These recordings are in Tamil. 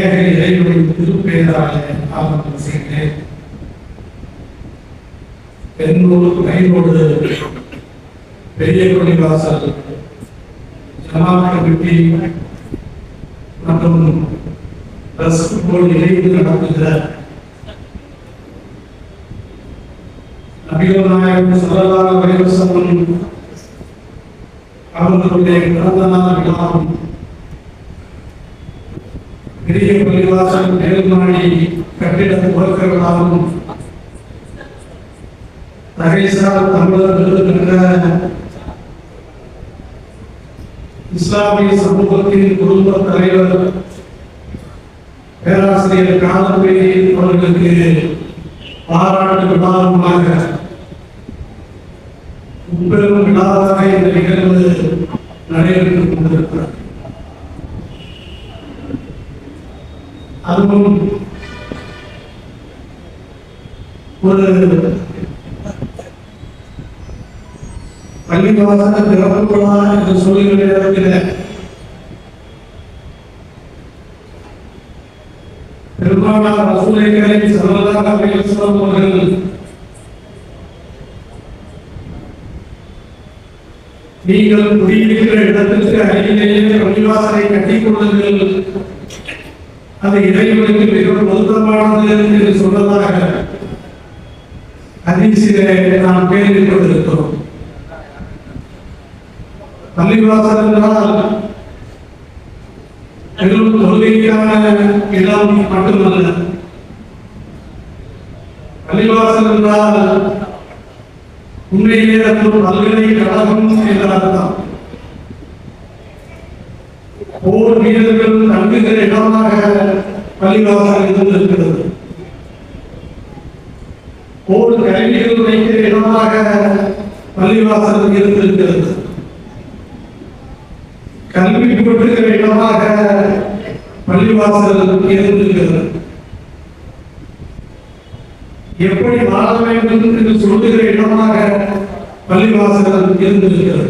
ஏக இறைவனை திருப்பெயராலே ஆரம்பம் செய்கிறேன். பெண்ணூர் கைரோடு பெரிய கொடிவாசல் ஜமாத் கமிட்டி மற்றும் ரஸ்க் போல் இணைந்து நடத்துகிற நபிகள் நாயகம் சல்லல்லாஹு அலைஹி அவர்களுடைய பிறந்த நாள் விழாவும் பெரிய பள்ளிவாசல் மேல்மாடி கட்டிட துவக்க தகைசால் தமிழர்கள் என்ற இஸ்லாமிய சமூகத்தின் குடும்ப தலைவர் பேராசிரியர் காலப்பேரி அவர்களுக்கு பாராட்டு விழாவுமாக முப்பெரும் விழாவாக இந்த நிகழ்ச்சி ஒரு பள்ளிவாசல திறப்பு விழா என்று சொல்லி இடத்தில் பெருமானார் ரசூலை கரீம் ஸல்லல்லாஹு அவர்கள் நீங்கள் குடியிருக்கிற இடத்திற்கு அருகிலேயே பள்ளிவாசலை கட்டிக் கொள்ளுங்கள் அது இறைவனுக்கு மிகவும் பொருத்தமானது என்று சொன்னதாக ஹதீஸிலே நாம் கேள்விப்பட்டிருக்கிறோம். பள்ளிவாசல் என்றால் வெறும் தொழுகைக்கான இடம் மட்டுமல்ல பள்ளிவாசல் என்றால் உண்மையிலே அது பல்கலைக்கழகம் என்ற அர்த்தம் போர் வீரர்கள் தங்குகிற இடமாக பள்ளிவாசல் இருந்திருக்கிறது போர் கருவிகள் வைக்கிற பள்ளிவாசல் இருந்திருக்கிறது கல்வி கொட்டுகிற இடமாக பள்ளிவாசல் இருந்திருக்கிறது எப்படி வாழ வேண்டும் என்று சொல்லுகிற இடமாக பள்ளிவாசல் இருந்திருக்கிறது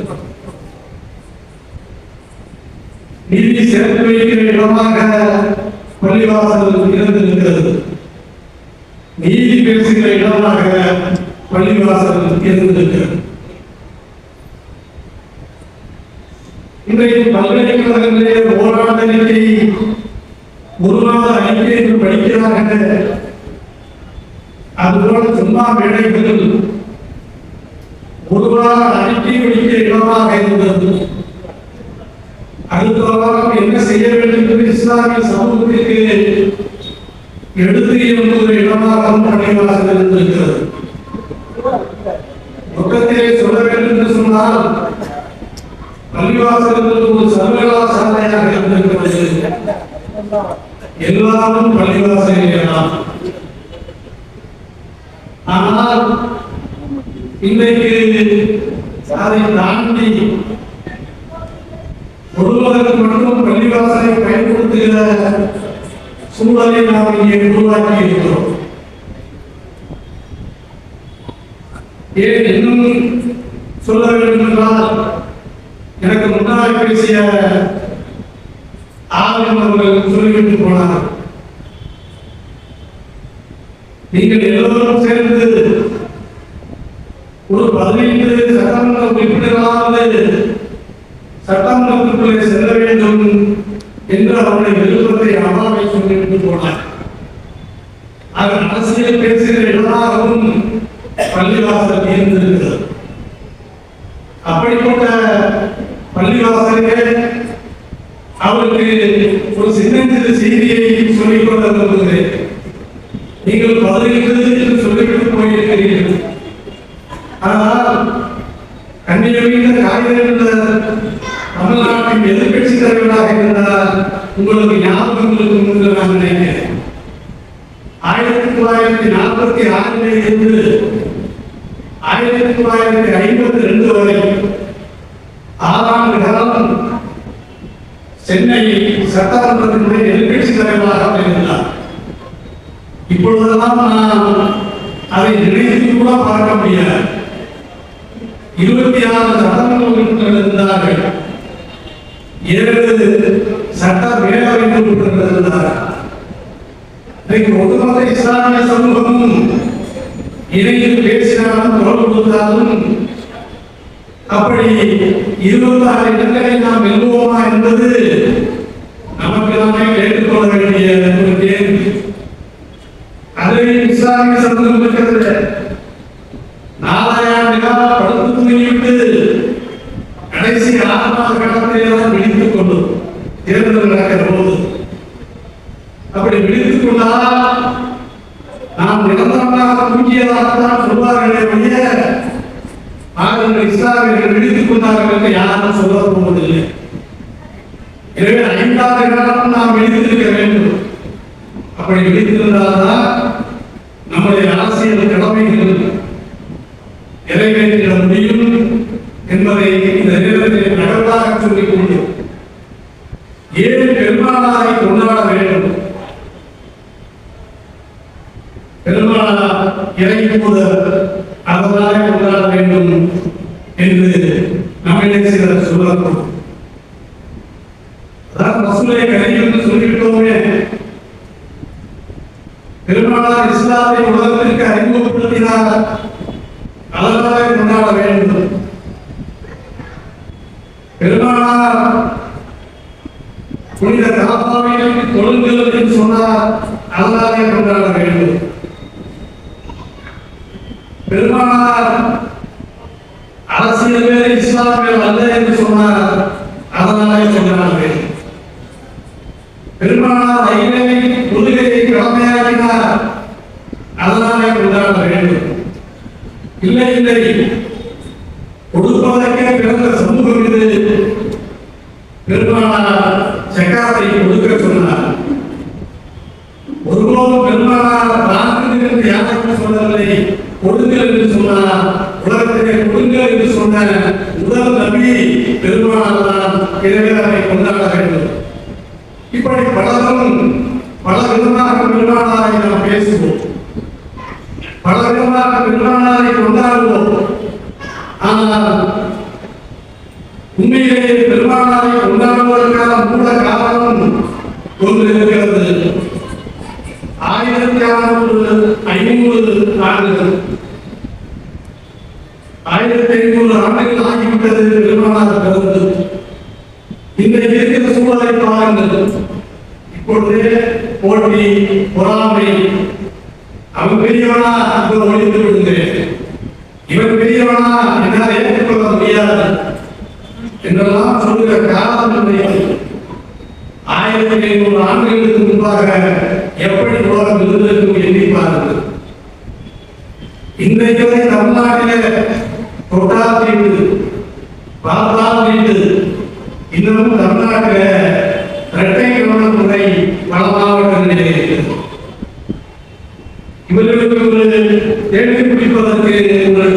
நீதி சேர்த்து வைக்கிற இடமாக பள்ளிவாசல் இருந்திருக்கிறது நீதி பேசுகிற இடமாக பள்ளிவாசல் இருந்திருக்கிறது இன்றைக்கு பல்கலைக்கழகங்களிலே ஓராண்டு அறிக்கை ஒரு மாத அறிக்கை என்று படிக்கிறார்கள் அதுபோல சும்மா வேலைகள் ஒரு வார அறிக்கை படிக்கிற இடமாக இருந்தது. அடுத்த வாரம் என்ன செய்ய வேண்டும் என்று இஸ்லாமிய சமூகத்திற்கு எடுத்து என்பது இடமாக பள்ளிவாசல் இருந்திருக்கிறது. பக்கத்திலே சொல்ல வேண்டும் என்று சொன்னால் பள்ளிவாசல் ஒரு சர்வகலாசாலையாக இருந்திருக்கிறது. எல்லாரும் பள்ளிவாசலாம் ஆனால் இன்றைக்கு அதை தாண்டி ஒருவருக்கு மட்டும் பள்ளிவாசலை பயன்படுத்துகிற சூழலை நாம் இங்கே உருவாக்கி இருக்கிறோம் ஏன் இன்னும் சொல்ல வேண்டும் என்றால் எனக்கு முன்னால் பேசிய ஆர்வம் அவர்கள் சொல்லிவிட்டு போனார் நீங்கள் எல்லோரும் சேர்ந்து ஒரு பதினைந்து சட்டமன்ற உறுப்பினராவது சட்டமன்றத்துக்குள்ளே செல்ல வேண்டும் என்று அவருடைய விருப்பத்தை அம்மாவை சொல்லிவிட்டு போனார். அவர் அரசியல் பேசுகிற எல்லாரும் பள்ளிவாசல் இருந்திருக்கிறது அப்படிப்பட்ட பள்ளிவாசலே அவருக்கு ஒரு சின்னஞ்சிறு செய்தியை சொல்லிக் கொண்டிருந்தது நீங்கள் பதினைந்து என்று சொல்லிவிட்டு போயிருக்கிறீர்கள். ஆனால் கண்ணியமிக்க காய்கறி தமிழ்நாட்டின் எதிர்கட்சி தலைவராக இருந்தால் உங்களுக்கு ஞாபகம் இருக்கும் என்று நான் நினைக்கிறேன். ஆயிரத்தி தொள்ளாயிரத்தி நாற்பத்தி ஆறிலே இருந்து ஆயிரத்தி தொள்ளாயிரத்தி ஐம்பத்தி ரெண்டு வரை ஆறாண்டு காலம் சென்னை சட்டமன்றத்தினுடைய எதிர்கட்சி தலைவராக இருந்தார் இப்பொழுதெல்லாம் நான் அதை நினைத்து கூட பார்க்க முடியாது இருபத்தி ஆறு சட்டமன்ற உறுப்பினர்கள் இருந்தார்கள். ஏழு சட்ட மேலவை உறுப்பினர்கள் இருந்தார்கள் இன்னைக்கு ஒட்டுமொத்த இஸ்லாமிய சமூகமும் இணைந்து பேசினாலும் குரல் கொடுத்தாலும் அப்படி இருபத்தி ஆறு இடங்களை நாம் வெல்லுவோமா என்பது நமக்கு நாமே கேட்டுக்கொள்ள வேண்டிய ஒரு கேள்வி அதை விசாரணை சமூகம் இருக்கிறது நாலாயிரம் நிலா படுத்து தூங்கிவிட்டு கடைசி ஆறு மாத காலத்திலே தான் விழித்துக் கொண்டோம் தேர்தல் நடக்கிற போது அப்படி விழித்துக் கொண்டால் நாம் நிரந்தரமாக தூங்கியதாகத்தான் சொல்வார்களே ஒழிய நாங்கள் இஸ்லாமியர்கள் விழித்துக் கொண்டார்கள் என்று யாரும் சொல்ல போவதில்லை எனவே ஐந்தாவது காலம் நாம் விழித்திருக்க வேண்டும். அப்படி விழித்திருந்தால்தான் நம்முடைய அரசியல் கடமைகள் நிறைவேற்றிட முடியும் என்பதை இந்த நேரத்தில் நகர்வாக சொல்லிக் கொண்டு ஏன் பெருமானாரை கொண்டாட வேண்டும். பெருமானார் இறங்கி போத அதனாலே கொண்டாட வேண்டும் என்று நம்மிடையே சிலர் சொல்லக்கூடும் அதான் ரசூலை சொல்லிவிட்டோமே பெருமானார் இஸ்லாத்தை உலகத்திற்கு அறிமுகப்படுத்தினார். அதனாலே கொண்டாட வேண்டும். பெருமானார் புனித காப்பாவையில் தொழுங்கள் என்று சொன்னார். அதனாலே கொண்டாட வேண்டும். பெருமானார் அரசியல் வேறு இஸ்லாமியர் அல்ல என்று சொன்னார். அதனாலே கொண்டாட வேண்டும் பெருமானார் ஐநேவை கொள்கையை கடமையாக்கினார் அதனாலே கொண்டாட வேண்டும் இல்லை இல்லை. கொடுப்பதற்கே பிறந்த சமூகம் இது. பெருமானார் சக்காத்தை கொடுக்க சொன்னார். ஒருபோதும் பெருமானார் தாக்குங்கள் என்று யாருக்கும் சொல்லவில்லை. கொடுங்கள் என்று சொன்னார். உலகத்திலே கொடுங்கள் என்று சொன்ன முதல் நபி பெருமானார் தான் எனவே அதை கொண்டாட வேண்டும். இப்படி பலரும் பல விதமாக பெருமானாரை நாம் பேசுவோம். பல விதமாக பெருமானாரை கொண்டாடுவோம். ஆனால் உண்மையிலேயே பெருமானாரை கொண்டாடுவதற்கான மூல காரணம் ஒன்று இருக்கிறது. ஆயிரத்தி அறுநூறு ஐநூறு ஆண்டுகள். ஆயிரத்தி ஐநூறு ஆண்டுகள் ஆகிவிட்டது பெருமானார் பிறந்து இன்றைக்கு இருக்கிற சூழலை பாருங்கள். கொண்டு போட்டி பொறாமை. அவன் பெரியவனா என்று ஒழித்து விடுகிறேன். இவன் பெரியவனா என்னால் ஏற்றுக்கொள்ள முடியாது என்றெல்லாம் சொல்லுகிற காலம் ஆயிரத்தி ஐநூறு ஆண்டுகளுக்கு முன்பாக எப்படி உலகம் இருந்திருக்கும் எண்ணி பாருங்கள். இன்றைக்கு வரை தமிழ்நாட்டிலே தொட்டால் வீட்டு பார்த்தால் வீட்டு இன்னமும் தமிழ்நாட்டிலே இரட்டை கவன பல மாவட்டங்களிலே இருக்கிறது இவர்களுக்கு ஒரு தேடி பிடிப்பதற்கு ஒரு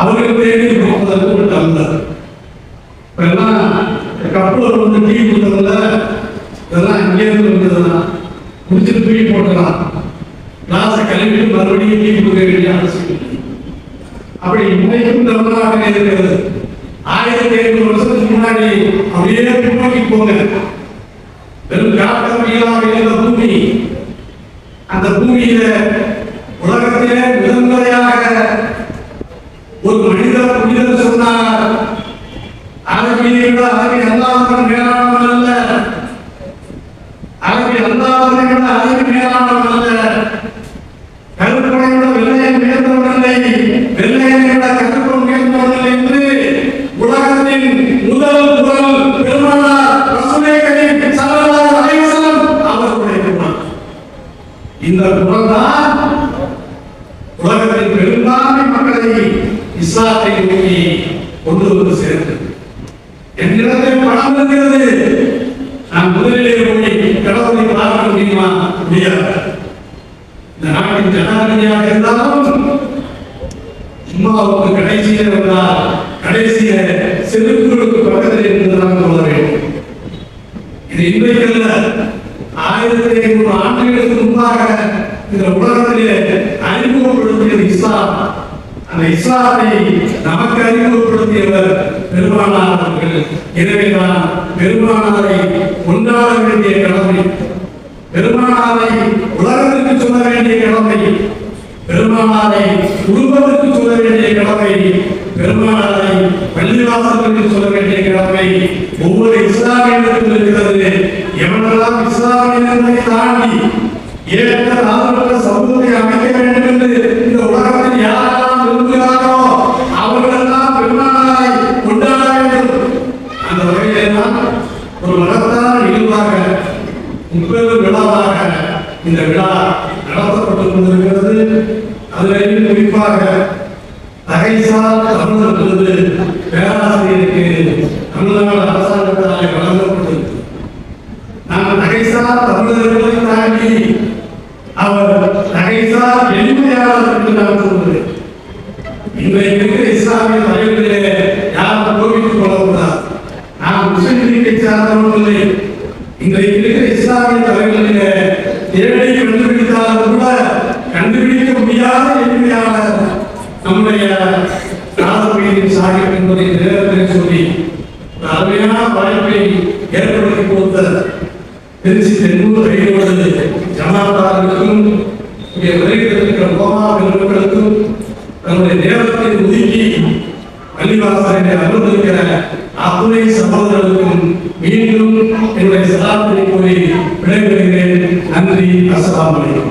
அவர்கள் தேடி பிடிப்பதற்கு ஒரு டம்ளர் இப்பெல்லாம் வந்து டீ கொடுத்ததில்ல இதெல்லாம் இங்கே வந்ததுதான். குடிச்சிட்டு தூக்கி போட்டலாம் கிளாஸை கழுவிட்டு மறுபடியும் டீ கொடுக்க வேண்டிய அவசியம் அப்படி இன்னைக்கும் தமிழ்நாட்டில் இருக்கிறது. ஆயிரத்தி ஐநூறு வருஷத்துக்கு முன்னாடி அப்படியே பின்னோக்கி போங்க வெறும் காட்டமையாக இருந்த பூமி. அந்த பூமியில உலகத்திலே முதன்முறையாக ஒரு மனிதர் புனிதர் சொன்னார் அரபியை விட அரபி அல்லாதவன் மேலானவன் அல்ல. அரபி அல்லாதவனை விட அரபி மேலானவன் அல்ல. கருப்பனை விட வெள்ளையன் உயர்ந்தவன் இல்லை. வெள்ளையனை விட கருப்பு இந்த குரல் தான் பெரும்பான்மை மக்களை இஸ்லாத்தை நோக்கி கொண்டு வந்து சேர்த்தது. என்னிடத்தில் பணம் இருக்கிறது. நான் முதலிலே போய் கடவுளை பார்க்க முடியுமா? முடியாது. இந்த நாட்டின் ஜனாதிபதியாக இருந்தாலும் சும்மாவுக்கு கடைசியில் வந்தால் கடைசிய செருப்புகளுக்கு பக்கத்தில் இருந்துதான் சொல்ல வேண்டும். இது இன்றைக்கல்ல. ஆயிரத்தி ஐநூறு ஆண்டுகளுக்கு முன்பாக இந்த உலகத்திலே அறிமுகப்படுத்தியது இஸ்லாம். அந்த இஸ்லாமை நமக்கு அறிமுகப்படுத்தியவர் பெருமானார் அவர்கள். எனவேதான் பெருமானாரை கொண்டாட வேண்டிய கடமை பெருமானாரை உலகத்திற்கு சொல்ல வேண்டிய கடமை பெருமானாரை குடும்பத்திற்கு சொல்ல வேண்டிய கடமை பெருமானாரை பள்ளிவாசலுக்கு சொல்ல வேண்டிய கடமை ஒவ்வொரு இஸ்லாமியர்களுக்கும் இருக்கிறது. எவனெல்லாம் இஸ்லாமியர்களை தாண்டி ஏற்ற நாடுகள சமூகத்தை அமைக்க வேண்டும் என்று இந்த உலகத்தில் யாரெல்லாம் விரும்புகிறாரோ அவர்களெல்லாம் பெருமானாய் கொண்டாட வேண்டும். அந்த வகையிலே தான் ஒரு மகத்தான நிகழ்வாக முப்பெரும் விழாவாக இந்த விழா நடத்தப்பட்டு கொண்டிருக்கிறது. அதில் குறிப்பாக தகைசால் தமிழர் விருது பேராசிரியருக்கு தமிழ்நாடு அரசாங்கத்தாலே வழங்கப்பட்டிருக்கு நாம் நகைசார் தமிழர்களை தாண்டி அவர் நகைசார் எளிமையாளர் என்று நாம் சொல்வது இன்றைக்கு இருக்கிற இஸ்லாமிய யாரும் கோபித்துக் கொள்ளக்கூடாது. நாம் முஸ்லிம் லீக்கை இல்லை. இன்றைக்கு இருக்கிற இஸ்லாமிய தலைவர்களிலே தேடி கண்டுபிடித்தாலும் கூட கண்டுபிடிக்க முடியாத எளிமையாளர் நம்முடைய நாதபீரின் சாகிப் என்பதை நேரத்தில் சொல்லி அருமையான வாய்ப்பை ஏற்படுத்தி கொடுத்த திருச்சி தென்னூர் கையோடு ஜமாத்தார்களுக்கும் இங்கே விரைவிருக்கிற கோமா பெருமக்களுக்கும் தன்னுடைய நேரத்தை ஒதுக்கி பள்ளிவாசலை அனுமதிக்கிற அத்துணை சகோதரர்களுக்கும் மீண்டும் என்னுடைய சலாத்தினை கூறி விடைபெறுகிறேன். நன்றி அஸ்ஸலாமு அலைக்கும்.